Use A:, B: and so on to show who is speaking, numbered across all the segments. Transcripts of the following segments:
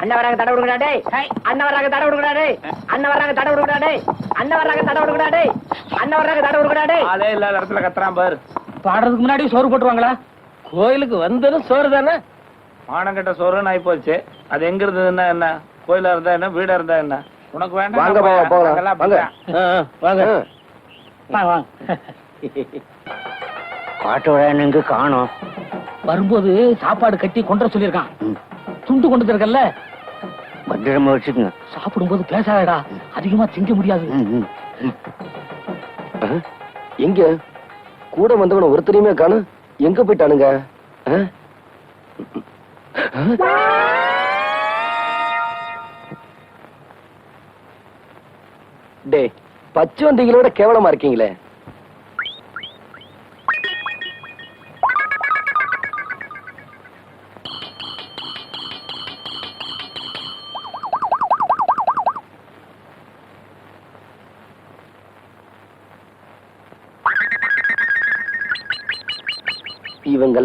A: அண்ணன் வராங்க தட விடுங்கடா டேய். அண்ணன் வராங்க தட விடுங்கடா டேய். அண்ணன் வராங்க தட விடுங்கடா டேய். அண்ணன் வராங்க தட விடுங்கடா டேய். அண்ணன் வராங்க தட விடுங்கடா டேய்.
B: ஆளே இல்லாத இடத்துல கத்துறான் பாரு.
C: பாடுறதுக்கு முன்னாடி சோறு போட்டுருவாங்களா? கோயிலுக்கு வந்ததும் சோறு தானே
B: மானங்கட்ட சோறுன்னு ஆயி போச்சு அது எங்க இருந்ததுன்னா என்ன? கோயிலா இருந்தா என்ன? வீடா இருந்தா என்ன? உனக்கு வேண்டாம்
D: வாங்க
A: எங்க காணோம்.
C: வரும்போது சாப்பாடு கட்டி கொண்டு வர சொல்லியிருக்கான். துண்டு கொண்டு வந்திருக்கல்ல?
A: பத்திரமா வச்சுக்கோங்க.
C: சாப்பிடும்போது பேசாதடா. அதிகமா திங்க முடியாது?
D: எங்க? கூட வந்தவன ஒருத்தரையுமே காணும் எங்க போயிட்டானுங்க? டேய் பச்சை வண்டிகளோட கேவலமா இருக்கீங்களே.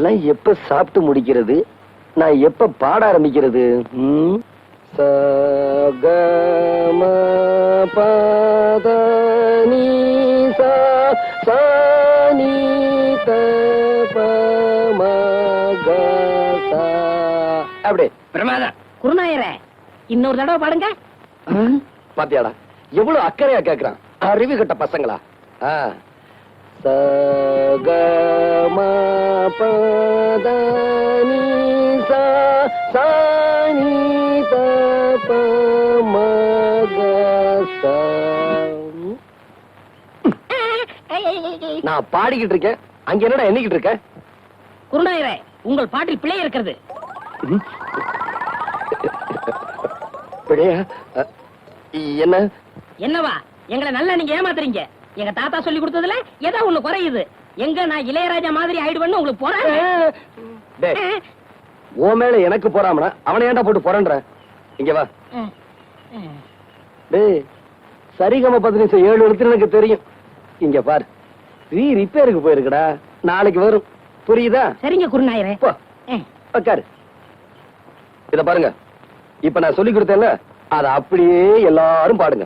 D: இவங்கெல்லாம் எப்ப சாப்பிட்டு முடிக்கிறது? நான் எப்ப பாட ஆரம்பிக்கிறது? ம்? ச, க, ம, ப, த, நீ, சா, சா, நீ, த, ப, ம, க, சா. அப்படியே.
C: பிரமாதம்.
A: குருநாயரே இன்னொரு தடவை பாடுங்க.
D: பாத்தியாடா எவ்வளவு அக்கறையா கேக்குறான். அறிவு கட்ட பசங்களா? ஆ. ச, க, ம, ப, த, நீ, சா, சா, நீ, த, ப, ம, க, சா. நான் பாடிக்கிட்டு இருக்கேன். அங்க என்னடா எண்ணிக்கிட்டு இருக்க?
A: குருநாயரே உங்கள் பாட்டில் பிழை இருக்கிறது.
D: பிழையா என்ன?
A: என்னவா? எங்களை நல்லா நீங்க ஏமாத்துறீங்க. எங்க தாத்தா சொல்லி கொடுத்ததுல ஏதோ ஒண்ணு குறையுது. எங்க நான் இளையராஜா மாதிரி ஆயிடுவேன்னு உங்களுக்கு போறேன்
D: ஓ மேல எனக்கு போறாமனா? அவனை ஏன்டா போட்டு போறன்ற? இங்க வா. டேய் சரிகம பதினஞ்சு ஏழு எழுத்து எனக்கு தெரியும். இங்க பாரு. ரீ ரிப்பேருக்கு போயிருக்குடா. நாளைக்கு வரும். புரியுதா?
A: சரிங்க குருநாயரே.
D: உட்காரு இத பாருங்க. இப்ப நான் சொல்லி கொடுத்தேன்ல அத அப்படியே எல்லாரும் பாடுங்க.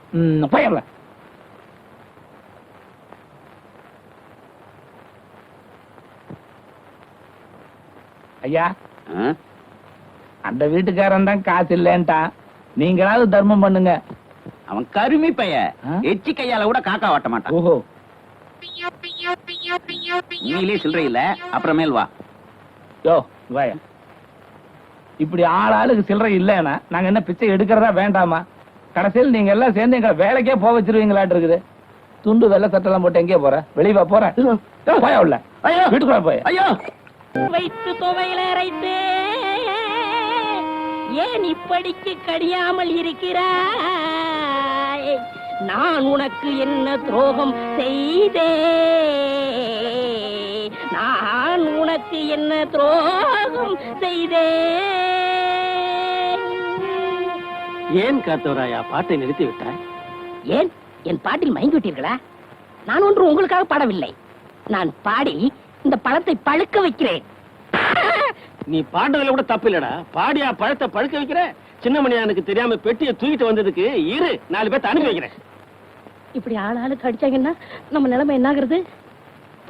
B: பயல ஐயா அந்த வீட்டுக்காரன் தான் காசு இல்லைன்ட்டான் நீங்களாவது தர்மம் பண்ணுங்க.
E: அவன் கருமி பைய? எச்சி கையால கூட காக்கா வாட்ட மாட்டான்.
B: ஓஹோ.
E: உண்மையிலே சில்லறை இல்ல அப்புறமேல் வா.
B: யோ வாயா. இப்படி ஆள் ஆளுக்கு சில்லறை இல்லைன்னா நாங்க என்ன பிச்சை எடுக்கிறதா வேண்டாமா? கடைசியில் நீங்க எல்லாம் சேர்ந்து எங்களை வேலைக்கே போக வச்சிருவீங்களாட்டு இருக்குது. துண்டு வெள்ளை சட்டெல்லாம் போட்டு எங்கேயே போற வெளியே போற போயா உள்ள?
E: ஐயோ.
B: வீட்டுக்குள்ள போய்.
E: ஐயோ.
A: வைத்து துவையில அரைத்து ஏன் இப்படிக்கு கடியாமல் இருக்கிறாய்? நான் உனக்கு என்ன துரோகம் செய்தே? நான் உனக்கு என்ன துரோகம் செய்தே?
C: ஏன் காத்தவராயா? பாட்டை நிறுத்தி விட்டாய்?
A: ஏன்? என் பாட்டில் மயங்கி விட்டீர்களா? நான் ஒன்று உங்களுக்காக பாடவில்லை. நான் பாடி இந்த பழத்தை பழுக்க வைக்கிறேன்.
C: நீ பாடுறதுல கூட தப்பு இல்லடா பாடியா பழத்தை பழுக்க வைக்கிற? சின்னமணியானுக்கு தெரியாம பெட்டியை தூக்கிட்டு வந்ததுக்கு இரு நாலு பேர்த்த அனுப்பி வைக்கிறேன்.
A: இப்படி ஆள் ஆளுக்கு அடிச்சாங்கன்னா நம்ம நிலைமை என்னாகிறது?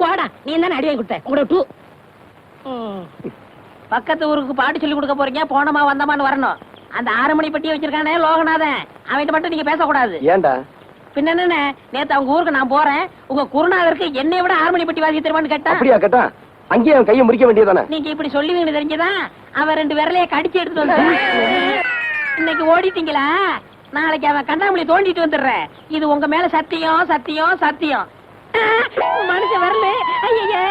A: போடா நீ தானே அடி வாங்கி கொடுத்த. உங்களோட டூ. பக்கத்து ஊருக்கு பாட்டு சொல்லி கொடுக்க போறீங்க போனமா வந்தமான்னு வரணும். அந்த ஆறு மணி பெட்டியை வச்சிருக்கானே லோகநாதன். அவன்கிட்ட மட்டும் நீங்க பேசக்கூடாது.
D: ஏன்டா?
A: பின்ன என்ன நேத்து அவங்க ஊருக்கு நான் போறேன். உங்க குருநாதருக்கு என்னை விட ஆறு மணி பெட்டி வாசி தெரியுமான்னு கேட்டா?
D: அப்படியா கேட்டா? அங்கேயே அவன் கையை முறிக்க வேண்டியதானே
A: நீங்க இப்படி சொல்லுவீங்கன்னு தெரிஞ்சதா? அவன் ரெண்டு விரலைய கடிச்சு எடுத்துட்டு வந்து இன்னைக்கு ஓடிட்டீங்களா? நாளைக்கு அவன் கண்ணாமூலி தோண்டிட்டு வந்துடுறேன். இது உங்க மேல சத்தியம் சத்தியம் சத்தியம். மனுஷன் வரல. ஐயா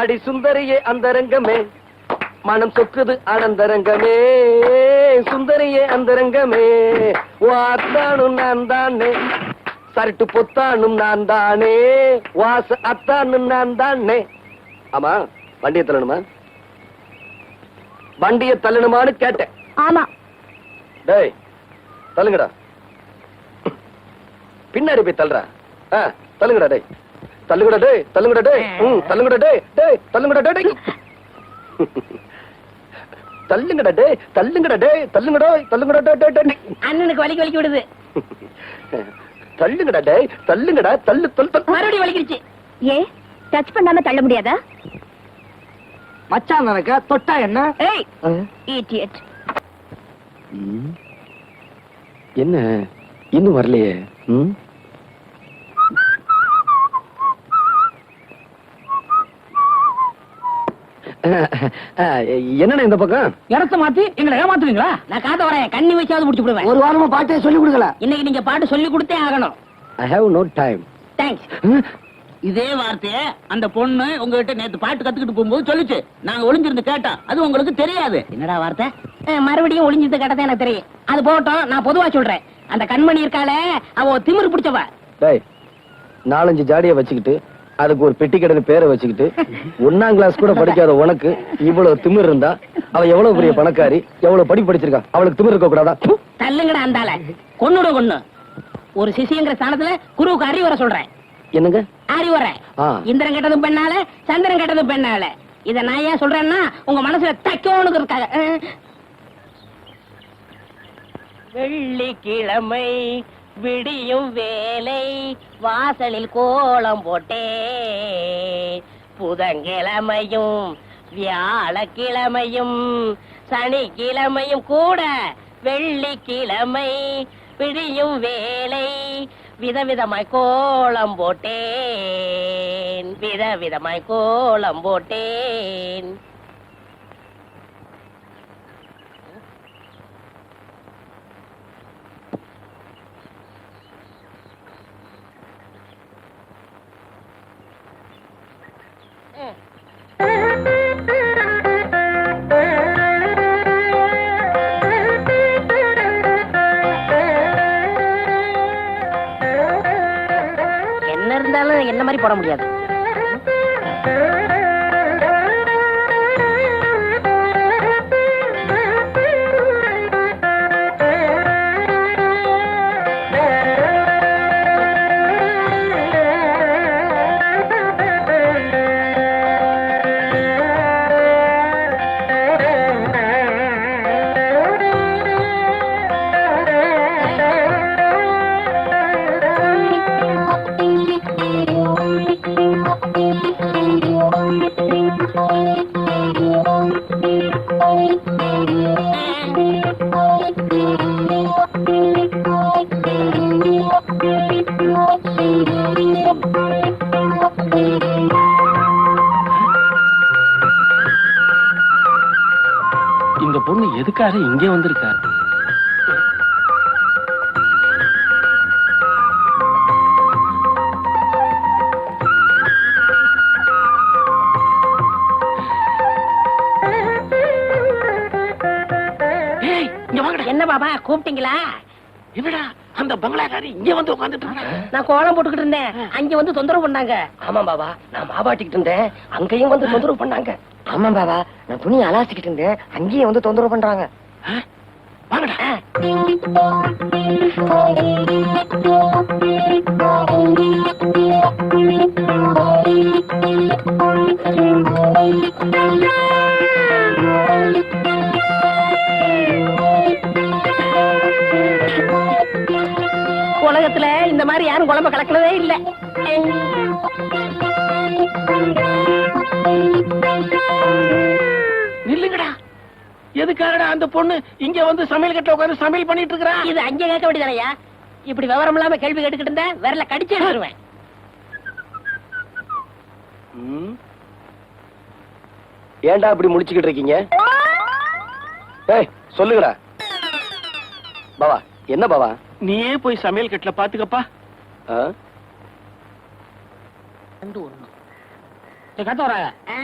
D: அடி சுந்தரியே அந்தரங்கமே மனம் சொக்குது ஆனந்தரங்கமே. சுந்தரியே அந்தரங்கமே. வாத்தானும் நான் தானே. சரட்டு பொத்தானும் நான் தானே. வாச அத்தானும் நான் தானே. ஆமா வண்டியை தள்ளணுமா? வண்டியை தள்ளணுமான்னு கேட்டேன்.
A: ஆமா.
D: டேய் தள்ளுங்கடா. பின்னாடி போய் தள்ளுறா தள்ளுங்கடா டேய். தள்ளுங்கடா டேய் தள்ளுங்கடா டேய். ம் தள்ளுங்கடா டேய் டேய் தள்ளுங்கடா டேய். தள்ளுங்கடா டேய் தள்ளுங்கடா டேய் தள்ளுங்கடா தள்ளுங்கடா டேய் டேய் டேய்.
A: அண்ணனுக்கு வலிக்கு வலிக்கு விடுது.
D: தள்ளுங்கடா டேய் தள்ளுங்கடா தள்ளு தள்ளு தள்ளு.
A: மறுபடியும் வலிக்கிடுச்சு.
F: ஏ டச் பண்ணாம தள்ள முடியாதா?
D: மச்சான் நினைக்க தொட்டா என்ன?
F: ஏய் இடியட்
D: என்ன? இன்னும் வரலையே. ம்? என்னண்ணே இந்த பக்கம்?
C: இடத்த மாத்தி எங்களை ஏமாத்துவீங்களா?
A: நான் காத்த வரேன். கண்ணி வச்சாவது முடிச்சு விடுவேன்.
D: ஒரு வாரமா பாட்டே சொல்லி கொடுக்கல.
A: இன்னைக்கு நீங்க பாட்டு சொல்லி கொடுத்தே ஆகணும்.
D: I have no time
A: thanks
E: இதே வார்த்தைய அந்த பொண்ணு உங்ககிட்ட நேத்து பாட்டு கத்துக்கிட்டு போகும்போது சொல்லுச்சு. நாங்க ஒளிஞ்சிருந்து கேட்டா அது உங்களுக்கு தெரியாது.
A: என்னடா வார்த்தை? மறுபடியும் ஒளிஞ்சது கட்டதான் எனக்கு தெரியும். அது போகட்டும் நான் பொதுவா சொல்றேன். அந்த கண்மணி இருக்காளே அவ திமிரு பிடிச்சவ.
D: டேய் நாலஞ்சு ஜாடிய வச்சுக்கிட்டு அதுக்கு ஒரு பெட்டி கடைன்னு பேரை வச்சுக்கிட்டு ஒன்னாம் கிளாஸ் கூட படிக்காத உனக்கு இவ்வளவு திமிர் இருந்தா அவ எவ்வளவு பெரிய பணக்காரி எவ்வளவு படி படிச்சிருக்கா அவளுக்கு திமிர் இருக்க கூடாதா.
A: தள்ளுங்கடா அந்தால கொன்னுட கொன்னு. ஒரு சிசிங்கிற ஸ்தானத்துல குருவுக்கு அறிவுரை சொல்றேன்.
D: என்னங்க?
A: அறிவுரை. இந்திரன் கெட்டதும் பெண்ணால சந்திரன் கெட்டதும் பெண்ணால. இத நான் ஏன் சொல்றேன்னா உங்க மனசுல தைக்கோனுக்கு இருக்காங்க. வெள்ளிக்கிழமை விடியும் வேலை வாசலில் கோலம் போட்டே. புதன்கிழமையும் வியாழக்கிழமையும் சனிக்கிழமையும் கூட வெள்ளிக்கிழமை விடியும் வேலை. விதவிதமாய் கோலம் போட்டேன் விதவிதமாய் கோலம் போட்டேன். இருந்தாலும் என்ன மாதிரி போட முடியாது.
C: இந்த பொண்ணு எதுக்காக இங்க வந்திருக்கா?
A: என்ன பாபா கூப்பிட்டீங்களா?
C: என்னடா? அந்த பங்களாக்காரி இங்க வந்து உட்காந்துட்டு
A: நான் கோலம் போட்டுக்கிட்டு இருந்தேன். அங்க வந்து தொந்தரவு பண்ணாங்க.
D: ஆமா பாபா நான் மாவாட்டிக்கிட்டு இருந்தேன். அங்கேயும் வந்து தொந்தரவு பண்ணாங்க.
G: ஆமா பாபா நான் துணி அலாசிக்கிட்டு இருந்தேன். அங்கேயே வந்து தொந்தரவு பண்றாங்க.
C: வாங்கடா.
A: உலகத்துல இந்த மாதிரி யாரும் குழம்பு கலக்கினதே இல்ல.
C: நில்லுங்கடா. எதுக்காகடா அந்த பொண்ணு இங்க வந்து சமையல் கட்டில உட்கார்ந்து சமையல் பண்ணிட்டு இருக்கறா?
A: இது அங்க கேட்க வேண்டியதானயா இப்படி விவரம் இல்லாம கேள்வி கேட்டுக்கிட்டு இருந்த விரல கடிச்சு எடுத்துருவேன்.
C: ம்.
D: ஏன்டா இப்படி முடிச்சுக்கிட்டு இருக்கீங்க? ஏய் சொல்லுங்கடா. பாவா என்ன பாவா?
C: நீயே போய் சமையல் கட்டில பாத்துக்கப்பா.
D: ஆ?
A: ரெண்டு ஒண்ணு
B: கத்தவர
A: ஆ?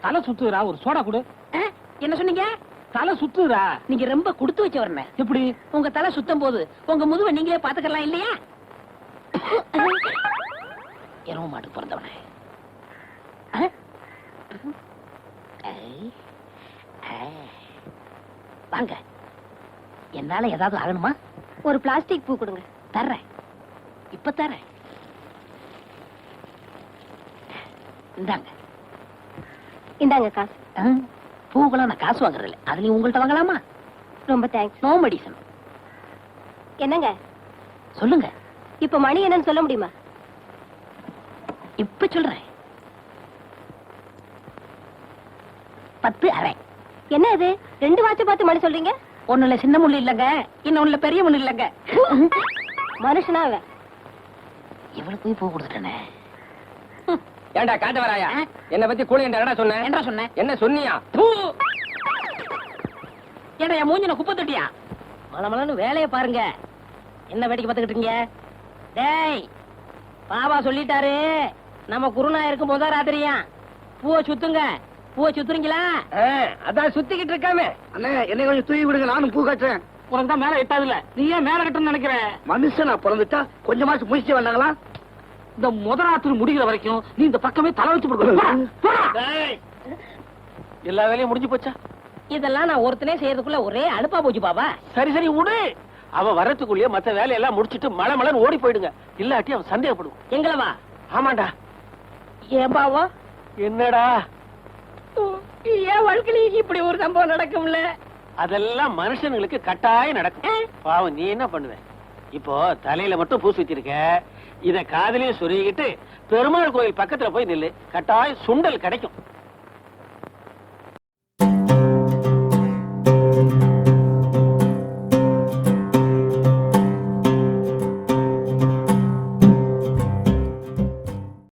B: தலை சுத்துறா ஒரு சோடா கொடு.
A: ஆ? என்ன சொன்னீங்க?
B: தலை சுத்துறா
A: நீங்க ரொம்ப கொடுத்து வச்சவர்ன.
B: எப்படி?
A: உங்க தலை சுத்தம் போது உங்க முதுவை நீங்களே பாத்துக்கலாம் இல்லையா? எரும மாட்டுக்கு பிறந்தவனே. வாங்க. என்னால ஏதாவது ஆகணுமா?
F: ஒரு பிளாஸ்டிக் பூ கொடுங்க.
A: தர்றேன். இப்ப தரேன் இந்தாங்க.
F: இந்தாங்க காசு.
A: பூக்கெல்லாம் நான் காசு வாங்குறது இல்ல அதுலயும் உங்கள்ட்ட வாங்கலாமா?
F: ரொம்ப தேங்க்ஸ்
A: நோ மெடிசன்
F: என்னங்க?
A: சொல்லுங்க.
F: இப்ப மணி என்னன்னு சொல்ல முடியுமா?
A: இப்ப சொல்றேன். பத்து அரை.
F: என்ன இது? ரெண்டு வாட்ச பார்த்து மணி சொல்றீங்க?
A: ஒண்ணுல சின்ன முள்ளு இல்லங்க இன்னொன்னுல பெரிய முள்ளு இல்லங்க.
F: மனுஷனா அவன்
A: போய் பூ கொடுத்துட்டேனே.
G: ஏன்டா காட்ட வராயா? என்ன பத்தி கூட என்னடா சொன்ன?
A: என்ன சொன்னேன்
G: என்ன சொன்னியா?
A: ஏடா என் மூஞ்சின குப்பை தொட்டியா? மலமலன்னு வேலையை பாருங்க. என்ன வேடிக்கை பார்த்துக்கிட்டு இருக்கீங்க? டேய் பாபா சொல்லிட்டாரு. நம்ம குருநா இருக்கும் போதா ராத்திரியா. பூவை சுத்துங்க. பூவை சுத்துறீங்களா?
G: அதான் சுத்திக்கிட்டு இருக்காமே.
D: அண்ணே என்னை கொஞ்சம் தூக்கி விடுங்க நானும் பூ காட்டுறேன்.
B: தான் மேல எட்டாதுல நீ ஏன் மேல கட்டணும்னு நினைக்கிற?
D: மனுஷனா பிறந்துட்டா கொஞ்சமாச்சும் முயற்சி வந்தாங்களா
B: இந்த முத ராத்திரி முடிகிற வரைக்கும் நீ இந்த பக்கமே தலை வச்சு கொடுக்கணும்
C: டேய். எல்லா வேலையும் முடிஞ்சு போச்சா?
A: இதெல்லாம் நான் ஒருத்தனே செய்யறதுக்குள்ள ஒரே அலுப்பா போச்சு பாபா.
C: சரி சரி விடு அவன் வரத்துக்குள்ளேயே மத்த வேலையெல்லாம் முடிச்சிட்டு மழை மழைன்னு ஓடி போயிடுங்க. இல்லாட்டி அவன் சந்தேகப்படுவான்
A: எங்களவா?
C: ஆமாண்டா.
A: ஏன் பாவம்?
C: என்னடா?
A: என் வாழ்க்கையில இப்படி ஒரு சம்பவம் நடக்கும்ல?
C: அதெல்லாம் மனுஷனுங்களுக்கு கட்டாயம் நடக்கும். பாவம் நீ என்ன பண்ணுவ? இப்போ தலையில மட்டும் பூசி வச்சிருக்க இத காதுலயும் சொருகிட்டு பெருமாள் கோயில் பக்கத்துல போய் நில்லு. கட்டாயம் சுண்டல் கிடைக்கும்.